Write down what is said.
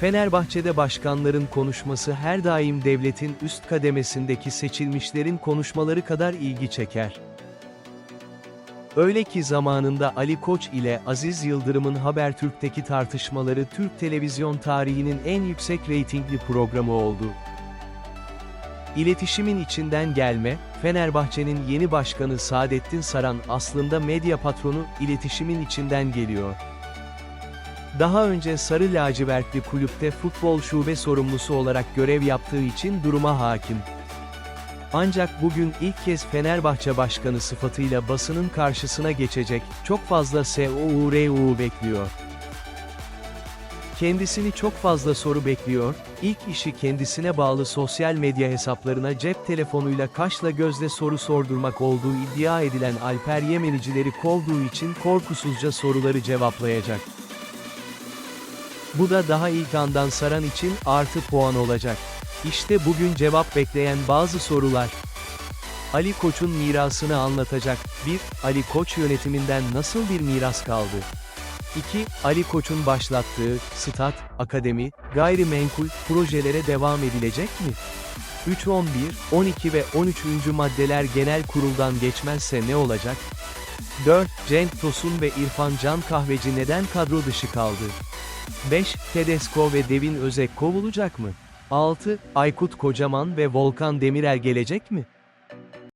Fenerbahçe'de başkanların konuşması her daim devletin üst kademesindeki seçilmişlerin konuşmaları kadar ilgi çeker. Öyle ki zamanında Ali Koç ile Aziz Yıldırım'ın Habertürk'teki tartışmaları Türk televizyon tarihinin en yüksek reytingli programı oldu. İletişimin içinden gelme, Fenerbahçe'nin yeni başkanı Saadettin Saran aslında medya patronu, iletişimin içinden geliyor. Daha önce Sarı Lacivertli kulüpte futbol şube sorumlusu olarak görev yaptığı için duruma hakim. Ancak bugün ilk kez Fenerbahçe Başkanı sıfatıyla basının karşısına geçecek, çok fazla SOURU bekliyor. Kendisini çok fazla soru bekliyor, ilk işi kendisine bağlı sosyal medya hesaplarına cep telefonuyla kaşla gözle soru sordurmak olduğu iddia edilen Alper Yemenicileri kovduğu için korkusuzca soruları cevaplayacak. Bu da daha ilk andan saran için artı puan olacak. İşte bugün cevap bekleyen bazı sorular. Ali Koç'un mirasını anlatacak. 1. Ali Koç yönetiminden nasıl bir miras kaldı? 2. Ali Koç'un başlattığı, stat, akademi, gayrimenkul, projelere devam edilecek mi? 3, 11, 12 ve 13. maddeler genel kuruldan geçmezse ne olacak? 4. Cenk Tosun ve İrfan Can Kahveci neden kadro dışı kaldı? 5. Tedesco ve Devin Özek kovulacak mı? 6. Aykut Kocaman ve Volkan Demirel gelecek mi?